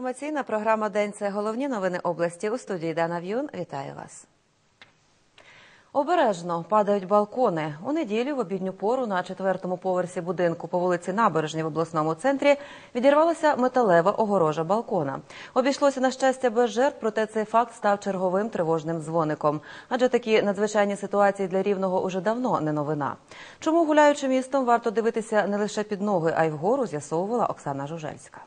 інформаційна програма День. Це головні новини області. У студії Дана В'юн. Вітаю вас. Обережно падають балкони. У неділю в обідню пору на четвертому поверсі будинку по вулиці Набережній в обласному центрі відірвалася металева огорожа балкона. Обійшлося на щастя без жертв, проте цей факт став черговим тривожним дзвоником. Адже такі надзвичайні ситуації для рівного уже давно не новина. Чому гуляючи містом варто дивитися не лише під ноги, а й вгору, з'ясовувала Оксана Жужельська.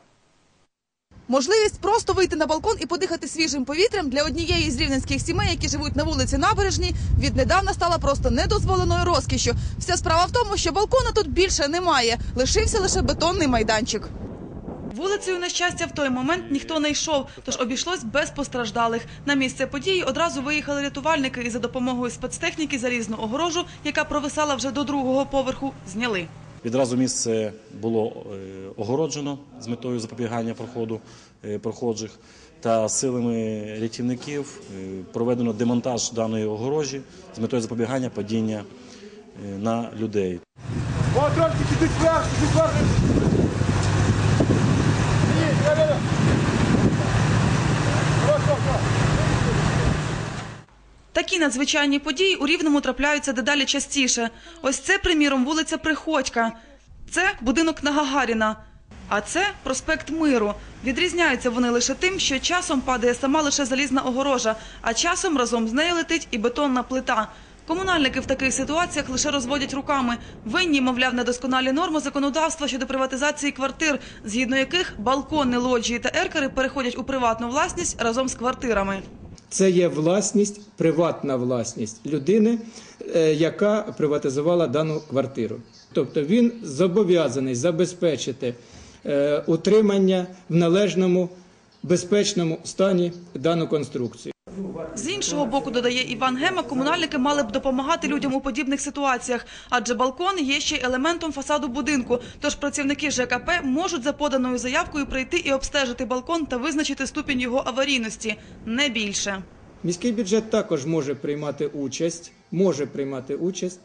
Можливість просто вийти на балкон і подихати свіжим повітрям для однієї з рівненських сімей, які живуть на вулиці Набережній, віднедавна стала просто недозволеною розкішшю. Вся справа в тому, що балкона тут більше немає. Лишився лише бетонний майданчик. Вулицею, на щастя, в той момент ніхто не йшов, тож обійшлось без постраждалих. На місце події одразу виїхали рятувальники і за допомогою спецтехніки залізну огорожу, яка провисала вже до другого поверху, зняли. Відразу місце було е, огороджено з метою запобігання проходу е, проходжих. Та силами рятівників е, проведено демонтаж даної огорожі з метою запобігання падіння на людей. О, трошки чуть вверх, чуть вверх. Ні, не, не, не. Просто, просто. Такі надзвичайні події у Рівному трапляються дедалі частіше. Ось це, приміром, вулиця Приходька. Це будинок на Гагаріна. А це проспект Миру. Відрізняються вони лише тим, що часом падає сама лише залізна огорожа, а часом разом з нею летить і бетонна плита. Комунальники в таких ситуаціях лише розводять руками. Винні, мовляв, недосконалі норми законодавства щодо приватизації квартир, згідно яких балкони, лоджії та еркери переходять у приватну власність разом з квартирами. Це є власність, приватна власність людини, е, яка приватизувала дану квартиру. Тобто він зобов'язаний забезпечити е, утримання в належному безпечному стані дану конструкцію. З іншого боку, додає Іван Гема, комунальники мали б допомагати людям у подібних ситуаціях, адже балкон є ще елементом фасаду будинку. Тож працівники ЖКП можуть за поданою заявкою прийти і обстежити балкон та визначити ступінь його аварійності, не більше. Міський бюджет також може приймати участь, може приймати участь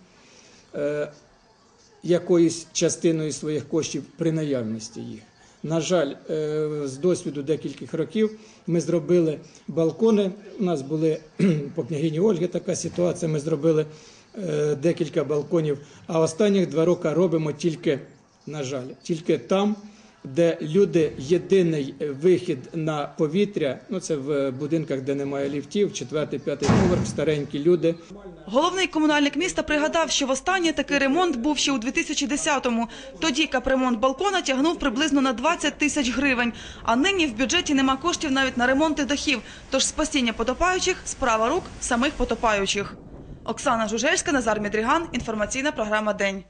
е, якоюсь частиною своїх коштів при наявності їх. На жаль, е, з досвіду декількох років ми зробили балкони. У нас були по княгині Ольги така ситуація. Ми зробили е, декілька балконів. А останніх два роки робимо тільки, на жаль, тільки там, де люди єдиний вихід на повітря. Ну це в будинках, де немає ліфтів, четвертий, п'ятий поверх, старенькі люди. Головний комунальник міста пригадав, що востаннє такий ремонт був ще у 2010-му. Тоді капремонт балкона тягнув приблизно на 20 тисяч гривень. А нині в бюджеті нема коштів навіть на ремонти дахів. Тож спасіння потопаючих – справа рук самих потопаючих. Оксана Жужельська, Назар Мідріган. Інформаційна програма «День».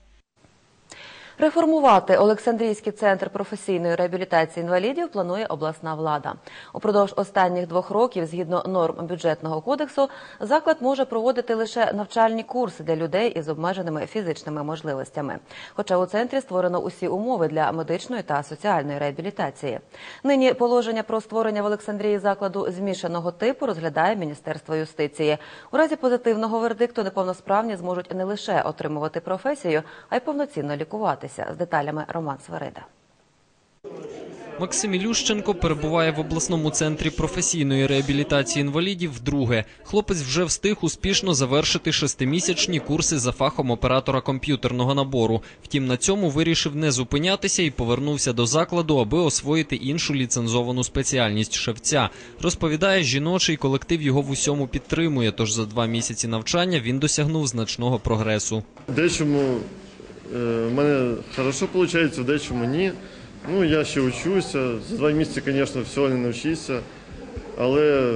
Реформувати Олександрійський центр професійної реабілітації інвалідів планує обласна влада. Упродовж останніх двох років, згідно норм бюджетного кодексу, заклад може проводити лише навчальні курси для людей із обмеженими фізичними можливостями. Хоча у центрі створено усі умови для медичної та соціальної реабілітації. Нині положення про створення в Олександрії закладу змішаного типу розглядає Міністерство юстиції. У разі позитивного вердикту неповносправні зможуть не лише отримувати професію, а й повноцінно лікуватися. З деталями Роман Свирида. Максим Ілющенко перебуває в обласному центрі професійної реабілітації інвалідів вдруге. Хлопець вже встиг успішно завершити шестимісячні курси за фахом оператора комп'ютерного набору. Втім, на цьому вирішив не зупинятися і повернувся до закладу, аби освоїти іншу ліцензовану спеціальність шевця. Розповідає, жіночий колектив його в усьому підтримує. Тож за два місяці навчання він досягнув значного прогресу. Дечому в мене хорошо виходить, в дечому ні. Ну, я ще вчуся. За два місяці, звісно, всього не навчився, але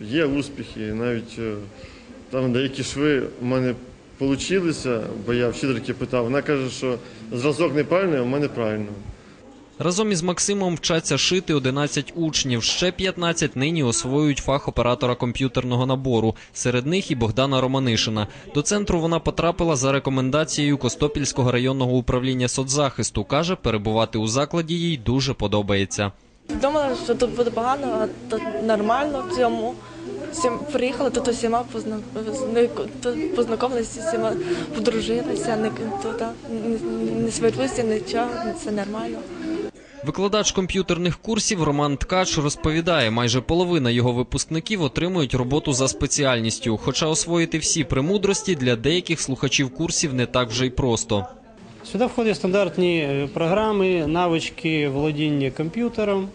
є успіхи. Навіть е, там деякі шви в мене вийшли, бо я вчительки питав. Вона каже, що зразок неправильний, а в мене правильно. Разом із Максимом вчаться шити 11 учнів. Ще 15 нині освоюють фах оператора комп'ютерного набору. Серед них і Богдана Романишина. До центру вона потрапила за рекомендацією Костопільського районного управління соцзахисту. Каже, перебувати у закладі їй дуже подобається. Думала, що тут буде погано, а тут нормально в цьому. Всім приїхали, тут усіма познайомилися, всіма подружилися, не, не, не сварилися, нічого, все нормально. Викладач комп'ютерних курсів Роман Ткач розповідає, майже половина його випускників отримують роботу за спеціальністю, хоча освоїти всі премудрості для деяких слухачів курсів не так вже й просто. Сюди входять стандартні е, програми, навички володіння комп'ютером.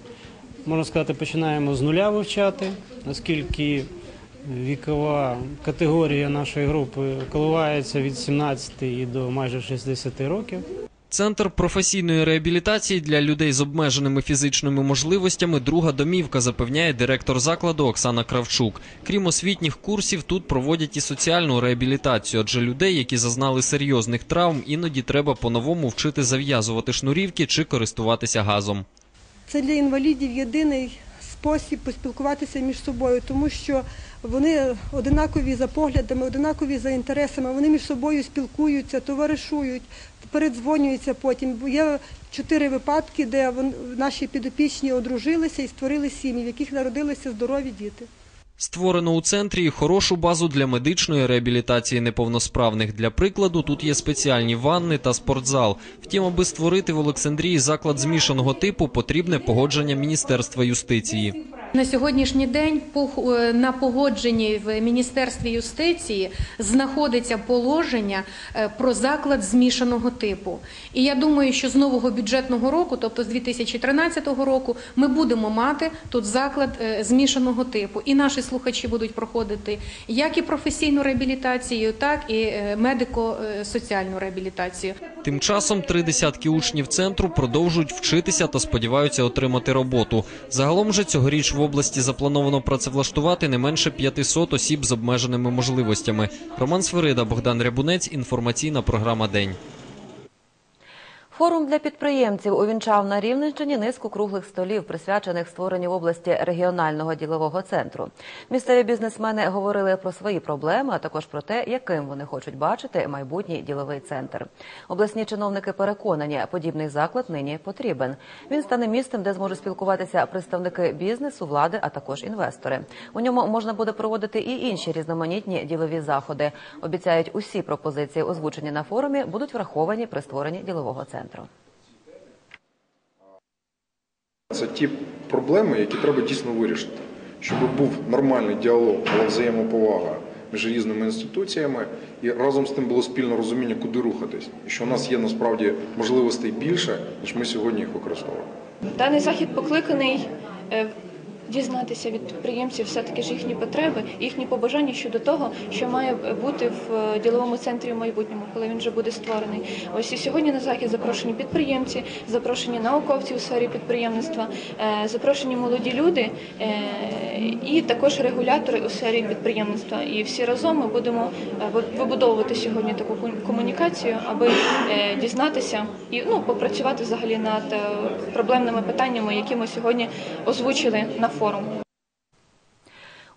Можна сказати, починаємо з нуля вивчати, оскільки вікова категорія нашої групи коливається від 17 і до майже 60 років. Центр професійної реабілітації для людей з обмеженими фізичними можливостями друга домівка, запевняє директор закладу Оксана Кравчук. Крім освітніх курсів, тут проводять і соціальну реабілітацію, адже людей, які зазнали серйозних травм, іноді треба по-новому вчити зав'язувати шнурівки чи користуватися газом. Це для інвалідів єдиний спосіб поспілкуватися між собою, тому що вони одинакові за поглядами, одинакові за інтересами, вони між собою спілкуються, товаришують, передзвонюються потім. Є чотири випадки, де наші підопічні одружилися і створили сім'ї, в яких народилися здорові діти. Створено у центрі хорошу базу для медичної реабілітації неповносправних. Для прикладу, тут є спеціальні ванни та спортзал. Втім, аби створити в Олександрії заклад змішаного типу, потрібне погодження Міністерства юстиції. На сьогоднішній день е, на погодженні в Міністерстві юстиції знаходиться положення е, про заклад змішаного типу. І я думаю, що з нового бюджетного року, тобто з 2013 року, ми будемо мати тут заклад е, змішаного типу. І наші слухачі будуть проходити як і професійну реабілітацію, так і е, медико-соціальну реабілітацію. Тим часом три десятки учнів центру продовжують вчитися та сподіваються отримати роботу. Загалом же цьогоріч в області заплановано працевлаштувати не менше 500 осіб з обмеженими можливостями. Роман Сверида, Богдан Рябунець. Інформаційна програма День. Форум для підприємців увінчав на Рівненщині низку круглих столів, присвячених створенню області регіонального ділового центру. Місцеві бізнесмени говорили про свої проблеми, а також про те, яким вони хочуть бачити майбутній діловий центр. Обласні чиновники переконані, подібний заклад нині потрібен. Він стане місцем, де зможуть спілкуватися представники бізнесу, влади, а також інвестори. У ньому можна буде проводити і інші різноманітні ділові заходи. Обіцяють, усі пропозиції, озвучені на форумі, будуть враховані при створенні ділового центру. Це ті проблеми, які треба дійсно вирішити, щоб був нормальний діалог, була взаємоповага між різними інституціями, і разом з тим було спільне розуміння, куди рухатись, і що у нас є насправді можливостей більше, ніж ми сьогодні їх використовуємо. Даний захід покликаний е, дізнатися від підприємців все-таки ж їхні потреби, їхні побажання щодо того, що має бути в е, діловому центрі в майбутньому, коли він вже буде створений. Ось і сьогодні на захід запрошені підприємці, запрошені науковці у сфері підприємництва, е, запрошені молоді люди е, і також регулятори у сфері підприємництва. І всі разом ми будемо вибудовувати сьогодні таку ком- комунікацію, аби дізнатися і ну попрацювати взагалі над проблемними питаннями, які ми сьогодні озвучили на форум.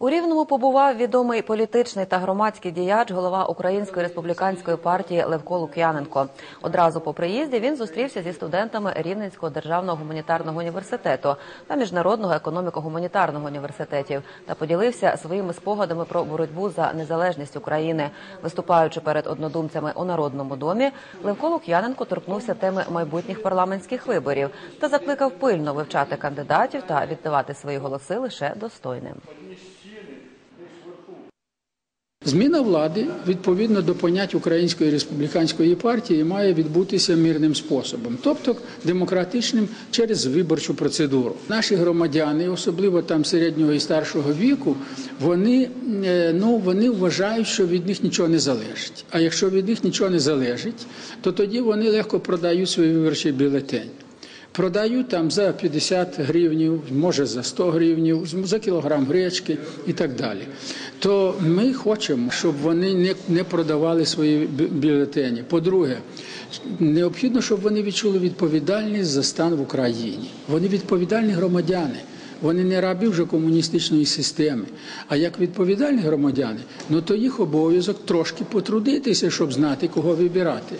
У Рівному побував відомий політичний та громадський діяч, голова Української республіканської партії Левко Лук'яненко. Одразу по приїзді він зустрівся зі студентами Рівненського державного гуманітарного університету та міжнародного економіко-гуманітарного університетів та поділився своїми спогадами про боротьбу за незалежність України. Виступаючи перед однодумцями у Народному домі, Левко Лук'яненко торкнувся теми майбутніх парламентських виборів та закликав пильно вивчати кандидатів та віддавати свої голоси лише достойним. Зміна влади відповідно до понять Української республіканської партії має відбутися мирним способом, тобто демократичним через виборчу процедуру. Наші громадяни, особливо там середнього і старшого віку, вони, е, ну, вони вважають, що від них нічого не залежить. А якщо від них нічого не залежить, то тоді вони легко продають свій виборчий бюлетень. Продають там за 50 гривнів, може за 100 гривнів, за кілограм гречки і так далі. То ми хочемо, щоб вони не, продавали свої бюлетені. По-друге, необхідно, щоб вони відчули відповідальність за стан в Україні. Вони відповідальні громадяни. Вони не раби вже комуністичної системи. А як відповідальні громадяни, ну то їх обов'язок трошки потрудитися, щоб знати, кого вибирати.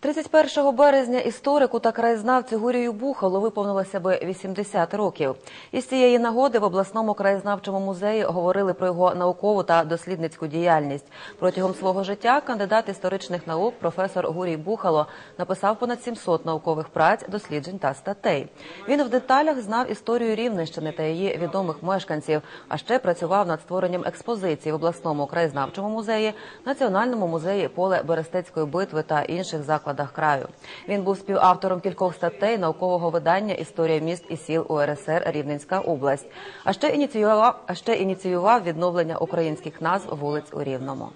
31 березня історику та краєзнавцю Гурію Бухалу виповнилося би 80 років. Із цієї нагоди в обласному краєзнавчому музеї говорили про його наукову та дослідницьку діяльність. Протягом свого життя кандидат історичних наук професор Гурій Бухало написав понад 700 наукових праць, досліджень та статей. Він в деталях знав історію Рівненщини та її відомих мешканців, а ще працював над створенням експозицій в обласному краєзнавчому музеї, національному музеї поле Берестецької битви та інших закладах краю. Він був співавтором кількох статей наукового видання Історія міст і сіл УРСР Рівненська область. А ще ініціював, а ще ініціював відновлення українських назв вулиць у Рівному.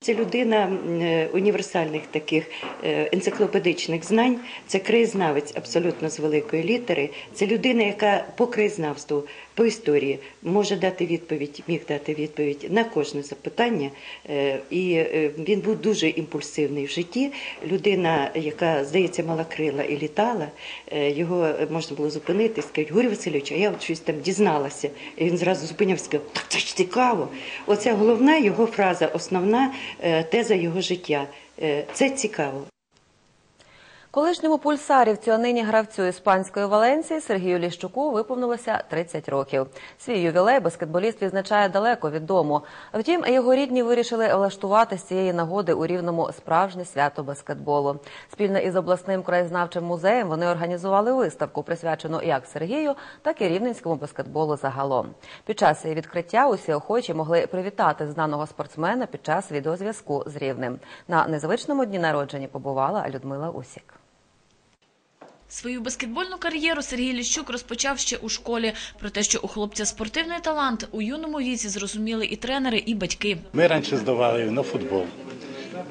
Це людина е, універсальних таких е, енциклопедичних знань. Це краєзнавець абсолютно з великої літери. Це людина, яка по краєзнавству, по історії може дати відповідь, міг дати відповідь на кожне запитання. Е, І е, він був дуже імпульсивний в житті. Людина, яка здається мала крила і літала. Е, Його можна було зупинити сказати, Гурій Васильович, а я от щось там дізналася. І він зразу зупинявся сказав, так це ж цікаво. Оця головна його фраза, основна теза його життя. Це цікаво. Колишньому пульсарівцю, а нині гравцю іспанської Валенції Сергію Ліщуку виповнилося 30 років. Свій ювілей баскетболіст відзначає далеко від дому. Втім, його рідні вирішили влаштувати з цієї нагоди у Рівному справжнє свято баскетболу. Спільно із обласним краєзнавчим музеєм вони організували виставку, присвячену як Сергію, так і рівненському баскетболу загалом. Під час її відкриття усі охочі могли привітати знаного спортсмена під час відеозв'язку з Рівнем. На незвичному дні народження побувала Людмила Усік. Свою баскетбольну кар'єру Сергій Ліщук розпочав ще у школі. Про те, що у хлопця спортивний талант, у юному віці зрозуміли і тренери, і батьки. Ми раніше здавали на футбол,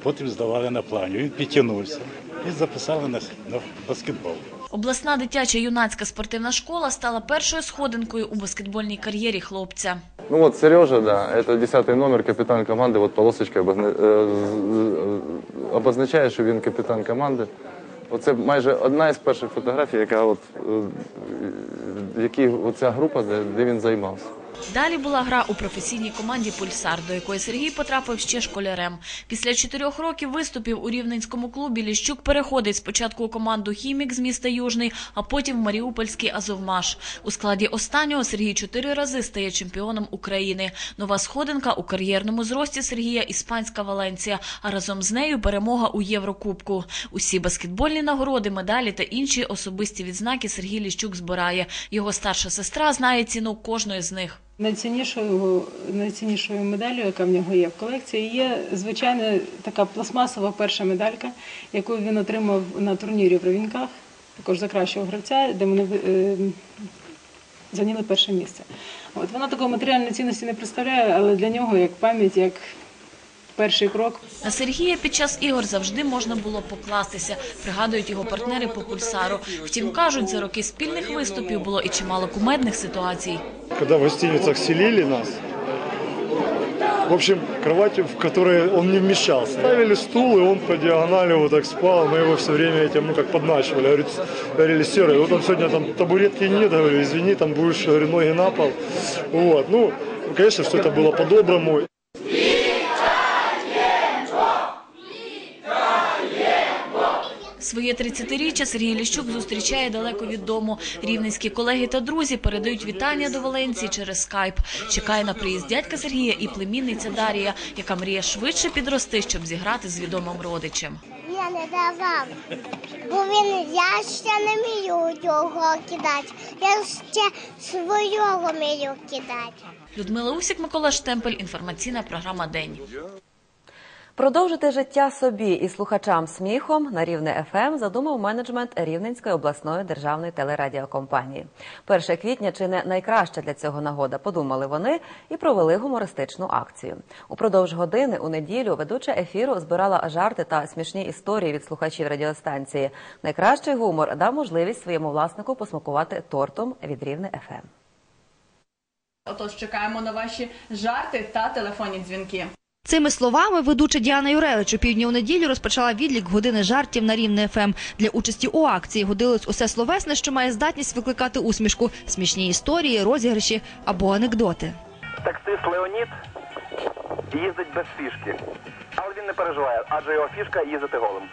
потім здавали на плані. Він підтягнувся і записали на, на баскетбол. Обласна дитяча юнацька спортивна школа стала першою сходинкою у баскетбольній кар'єрі хлопця. Ну вот Сережа, да, это 10 номер, капитан команды, вот полосочка е, обозначає, що він капітан команди. Оце майже одна із перших фотографій, яка от, е, в якій оця група, де, де він займався. Далі була гра у професійній команді Пульсар, до якої Сергій потрапив ще школярем. Після чотирьох років виступів у рівненському клубі Ліщук переходить спочатку у команду Хімік з міста Южний, а потім в Маріупольський Азовмаш. У складі останнього Сергій чотири рази стає чемпіоном України. Нова сходинка у кар'єрному зрості Сергія іспанська Валенція, а разом з нею перемога у Єврокубку. Усі баскетбольні нагороди, медалі та інші особисті відзнаки Сергій Ліщук збирає. Його старша сестра знає ціну кожної з них. Найціннішою, найціннішою медаллю, яка в нього є в колекції, є звичайна така пластмасова перша медалька, яку він отримав на турнірі в Ровінках, також за кращого гравця, де вони е, зайняли перше місце. От вона такої матеріальної цінності не представляє, але для нього як пам'ять, як перший крок. На Сергія під час ігор завжди можна було покластися, пригадують його партнери по пульсару. Втім, кажуть, за роки спільних виступів було і чимало кумедних ситуацій. Когда в гостиницах селили нас, в общем, кровать, в которой он не вмещался. Ставили стул, и он по диагонали вот так спал. Мы его все время этим, ну, как подначивали. Говорит, говорили, Серый, вот он сегодня там табуретки нет, говорю, извини, там будешь, говорю, ноги на пол. Вот, ну, конечно, все это было по-доброму. Своє 30-річчя Сергій Ліщук зустрічає далеко від дому. Рівненські колеги та друзі передають вітання до Валенції через скайп. Чекає на приїзд дядька Сергія і племінниця Дарія, яка мріє швидше підрости, щоб зіграти з відомим родичем. Я не давав, бо він я ще не вмію його кидати. Я ще свого вмію кидати. Людмила Усік, Микола Штемпель. Інформаційна програма День. Продовжити життя собі і слухачам сміхом на рівне ФМ задумав менеджмент Рівненської обласної державної телерадіокомпанії. 1 квітня чи не найкраща для цього нагода, подумали вони і провели гумористичну акцію. Упродовж години у неділю ведуча ефіру збирала жарти та смішні історії від слухачів радіостанції. Найкращий гумор дав можливість своєму власнику посмакувати тортом від рівне ФМ. Отож, чекаємо на ваші жарти та телефонні дзвінки. Цими словами ведуча Діана Юревич у півдні у неділю розпочала відлік години жартів на рівне ФМ. Для участі у акції годилось усе словесне, що має здатність викликати усмішку, смішні історії, розіграші або анекдоти. Таксист Леонід їздить без фішки. Але він він не переживає, адже його фішка їздити голим.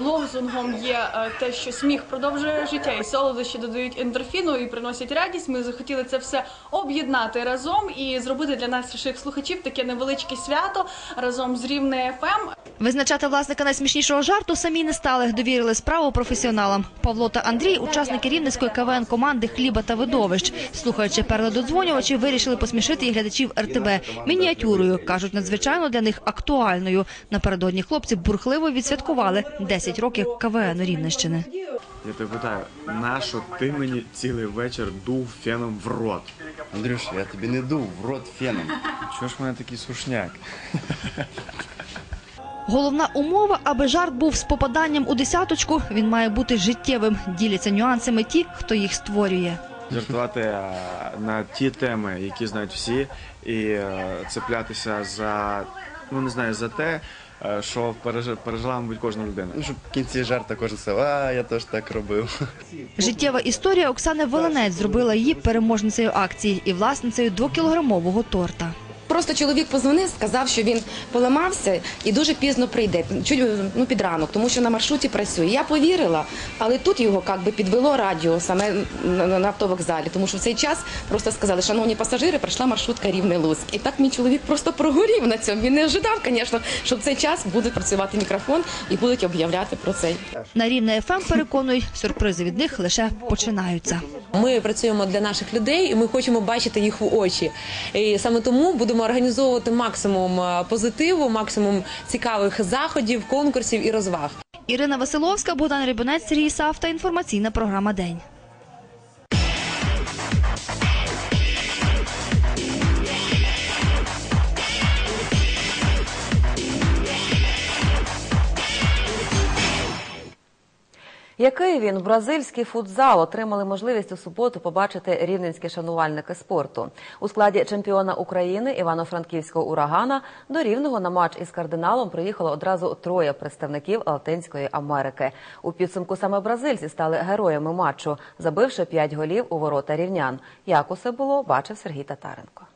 Лозунгом є е, те, що сміх продовжує життя, і солодощі додають ендорфіну і приносять радість. Ми захотіли це все об'єднати разом і зробити для наших слухачів таке невеличке свято разом з Рівне ФМ. Визначати власника найсмішнішого жарту самі не стали, довірили справу професіоналам. Павло та Андрій, учасники рівненської КВН команди Хліба та видовищ. Слухаючи передодзвонювачів, вирішили посмішити і глядачів РТБ мініатюрою. кажуть, надзвичайно для них актуальною. Напередодні хлопці бурхливо відсвяткували 10 років КВН Рівненщини. Я тебе питаю, нащо ти мені цілий вечір дув феном в рот? Андрюш, я тобі не дув в рот феном. Чого ж в мене такий сушняк? Головна умова, аби жарт був з попаданням у десяточку, він має бути життєвим. Діляться нюансами ті, хто їх створює. Жартувати на ті теми, які знають всі, і е, цеплятися за, ну не знаю, за те, що переж- пережила, мабуть, кожна людина. Ну, щоб в кінці жарта кожен сказав, а я теж так робив. Життєва історія Оксани Волинець зробила її переможницею акції і власницею двокілограмового торта. Просто чоловік позвонив, сказав, що він поламався і дуже пізно прийде, чуть ну під ранок, тому що на маршруті працює. Я повірила, але тут його як би підвело радіо саме на, автовокзалі, тому що в цей час просто сказали, шановні пасажири, прийшла маршрутка рівне Луцьк. І так мій чоловік просто прогорів на цьому. Він не ожидав, звісно, що в цей час буде працювати мікрофон і будуть об'являти про цей. На рівне ФМ переконують, сюрпризи від них лише починаються. Ми працюємо для наших людей, і ми хочемо бачити їх в очі. І саме тому будемо організовувати максимум е, позитиву, максимум цікавих заходів, конкурсів і розваг. Ірина Василовська, Богдан Рибунець, Сергій Савта. Інформаційна програма День. Який він бразильський футзал отримали можливість у суботу побачити рівненські шанувальники спорту у складі чемпіона України Івано-Франківського урагана до рівного на матч із кардиналом приїхало одразу троє представників Латинської Америки. У підсумку саме бразильці стали героями матчу, забивши п'ять голів у ворота рівнян. Як усе було, бачив Сергій Татаренко.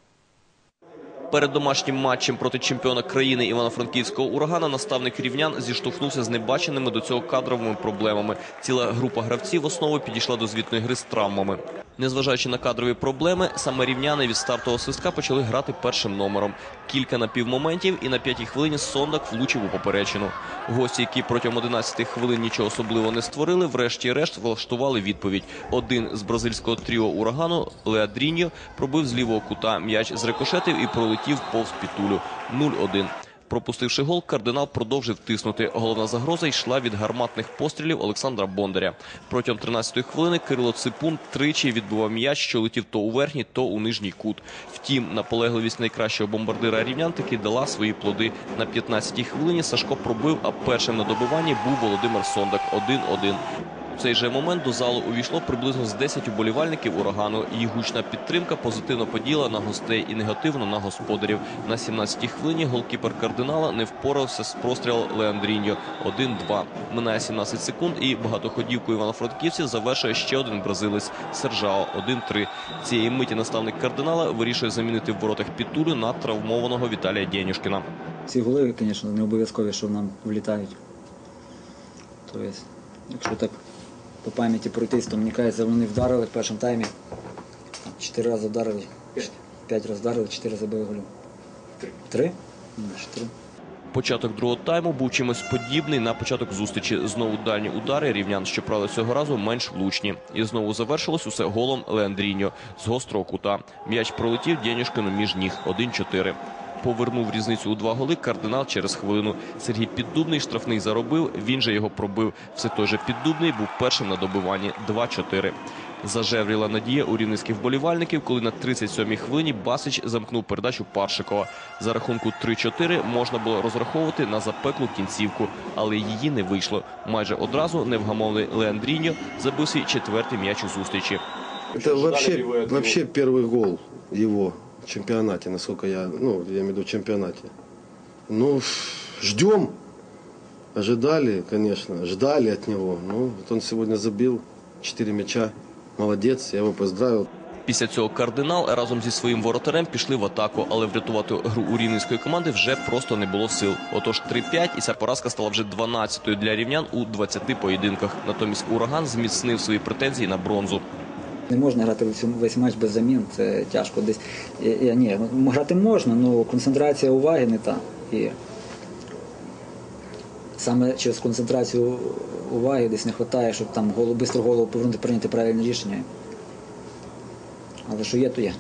Перед домашнім матчем проти чемпіона країни Івано-Франківського урагана наставник рівнян зіштовхнувся з небаченими до цього кадровими проблемами. Ціла група гравців основу підійшла до звітної гри з травмами. Незважаючи на кадрові проблеми, саме рівняни від стартового свистка почали грати першим номером. Кілька напівмоментів і на п'ятій хвилині Сондак влучив у поперечину. Гості, які протягом 11 хвилин нічого особливого не створили, врешті-решт влаштували відповідь. Один з бразильського тріо урагану Леадріньо пробив з лівого кута м'яч з рикошетів і пролетів повз пітулю 0-1. Пропустивши гол, кардинал продовжив тиснути. Головна загроза йшла від гарматних пострілів Олександра Бондаря. Протягом 13-ї хвилини Кирило Ципун тричі відбував м'яч, що летів то у верхній, то у нижній кут. Втім, наполегливість найкращого бомбардира рівнян таки дала свої плоди. На 15-й хвилині Сашко пробив, а першим на добиванні був Володимир Сондак 1-1. В цей же момент до залу увійшло приблизно з 10 уболівальників урагану. Їх гучна підтримка позитивно поділа на гостей і негативно на господарів. На 17-й хвилині голкіпер кардинала не впорався з прострілом Леандріньо 1-2. Минає 17 секунд і багатоходівку івано-франківців завершує ще один бразилець Сержао 1-3. Цієї миті наставник кардинала вирішує замінити в воротах Пітулю на травмованого Віталія Дєнюшкіна. Ці голи, звісно, не обов'язкові, що нам влітають. Тобто, якщо так по пам'яті пройтись, то мені кажеться, вони вдарили в першому таймі. Чотири рази вдарили, п'ять разів вдарили, чотири забили голів. Три? Три? Ну, три. Початок другого тайму був чимось подібний на початок зустрічі. Знову дальні удари рівнян, щоправда, цього разу менш влучні. І знову завершилось усе голом Леандріньо з гострого кута. М'яч пролетів Дєнюшкину між ніг 1-4. Повернув різницю у два голи кардинал через хвилину. Сергій Піддубний штрафний заробив, він же його пробив. Все той же Піддубний був першим на добиванні 2-4. Зажевріла надія у рівненських вболівальників, коли на 37-й хвилині Басич замкнув передачу Паршикова. За рахунку 3-4 можна було розраховувати на запеклу кінцівку, але її не вийшло. Майже одразу невгамовний Леандріньо забив свій четвертий м'яч у зустрічі. Вообще, вообще первый гол в чемпионате, насколько я, ну, я имею в виду чемпионате. Ну, ждем. Ожидали, конечно, ждали от него. Ну, вот он сегодня забил 4 мяча. молодец, я его поздравил. Після цього кардинал разом зі своїм воротарем пішли в атаку, але врятувати гру у рівненської команди вже просто не було сил. Отож 3-5, і ця поразка стала вже 12-ю для рівнян у 20 поєдинках. Натомість ураган зміцнив свої претензії на бронзу. Не можна грати весь матч без замін, це тяжко десь. І, ні, ну, грати можна, але концентрація уваги не та. І саме через концентрацію уваги десь не вистачає, щоб там голову, швидко голову повернути, прийняти правильне рішення. Але що є, то є.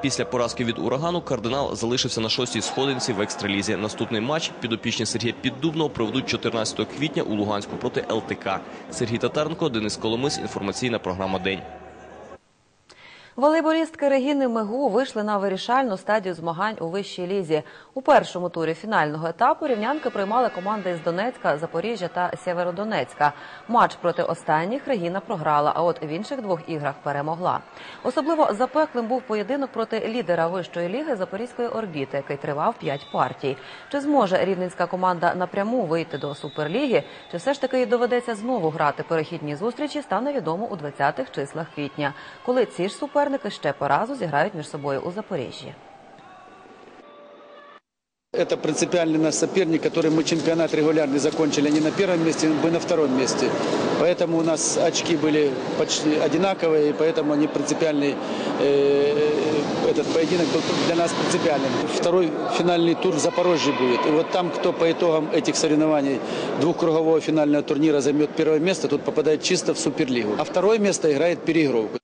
Після поразки від урагану кардинал залишився на шостій сходинці в екстралізі. Наступний матч підопічні Сергія Піддубного проведуть 14 квітня у Луганську проти ЛТК. Сергій Татаренко, Денис Коломис. Інформаційна програма День. Волейболістки Регіни Мигу вийшли на вирішальну стадію змагань у вищій лізі. У першому турі фінального етапу рівнянки приймали команди із Донецька, Запоріжжя та Сєвєродонецька. Матч проти останніх Регіна програла, а от в інших двох іграх перемогла. Особливо запеклим був поєдинок проти лідера вищої ліги Запорізької орбіти, який тривав п'ять партій. Чи зможе рівненська команда напряму вийти до суперліги? Чи все ж таки їй доведеться знову грати перехідні зустрічі? Стане відомо у 20-х числах квітня, коли ці ж суперники ще по разу зіграють між собою у Запоріжжі. Это принципиальный наш соперник, который мы чемпионат регулярный закончили не на первом месте, мы на втором месте. Поэтому у нас очки были почти одинаковые, и поэтому они принципиальный, э, этот поединок был для нас принципиальным. Второй финальный тур в Запорожье будет. И вот там, кто по итогам этих соревнований двухкругового финального турнира займет первое место, тот попадает чисто в Суперлигу. А второе место играет переигровку.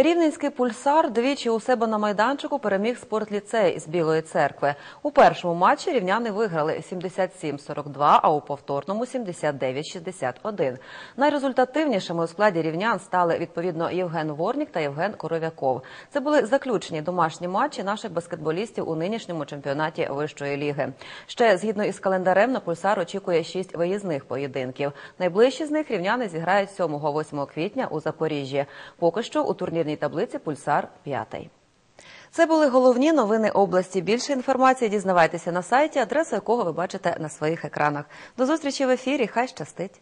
Рівненський пульсар двічі у себе на майданчику переміг спортліцей з Білої церкви. У першому матчі рівняни виграли 77-42, а у повторному 79-61. Найрезультативнішими у складі рівнян стали відповідно Євген Ворнік та Євген Коров'яков. Це були заключні домашні матчі наших баскетболістів у нинішньому чемпіонаті вищої ліги. Ще згідно із календарем на пульсар очікує шість виїзних поєдинків. Найближчі з них рівняни зіграють 7-8 квітня у Запоріжжі. Поки що у турнірній таблиці пульсар п'ятий. Це були головні новини області. Більше інформації дізнавайтеся на сайті, адресу якого ви бачите на своїх екранах. До зустрічі в ефірі. Хай щастить.